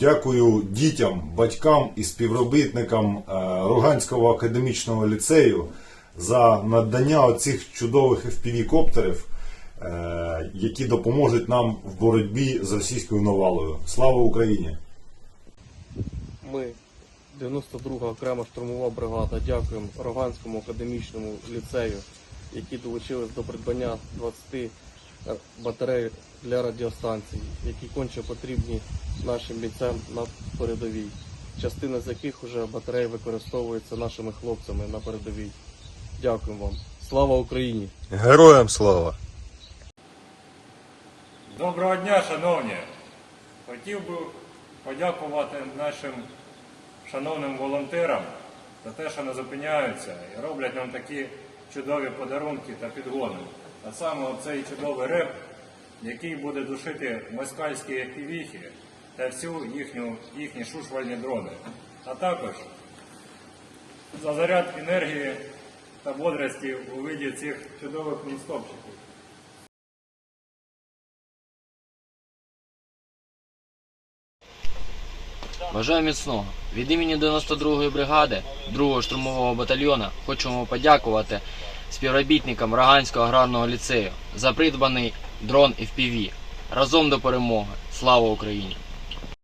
Дякую дітям, батькам і співробітникам е, Роганського академічного ліцею за надання оцих чудових FPV-коптерів, е, які допоможуть нам в боротьбі з російською навалою. Слава Україні! Ми, 92-га окрема штурмова бригада, дякуємо Роганському академічному ліцею, які долучились до придбання 20 батарей для радіостанцій, які конче потрібні нашим бійцям на передовій. Частина з яких вже батарей використовується нашими хлопцями на передовій. Дякуємо вам. Слава Україні! Героям слава! Доброго дня, шановні! Хотів би подякувати нашим шановним волонтерам за те, що не зупиняються і роблять нам такі чудові подарунки та підгони. А саме цей чудовий реп, який буде душити москальські півіхи та всю їхню, їхні шушвальні дрони. А також за заряд енергії та бодрості у виді цих чудових мінстопчиків. Бажаю міцного. Від імені 92-ї бригади 2-го штурмового батальйона хочемо подякувати співробітникам Раганського аграрного ліцею за придбаний дрон FPV. Разом до перемоги. Слава Україні!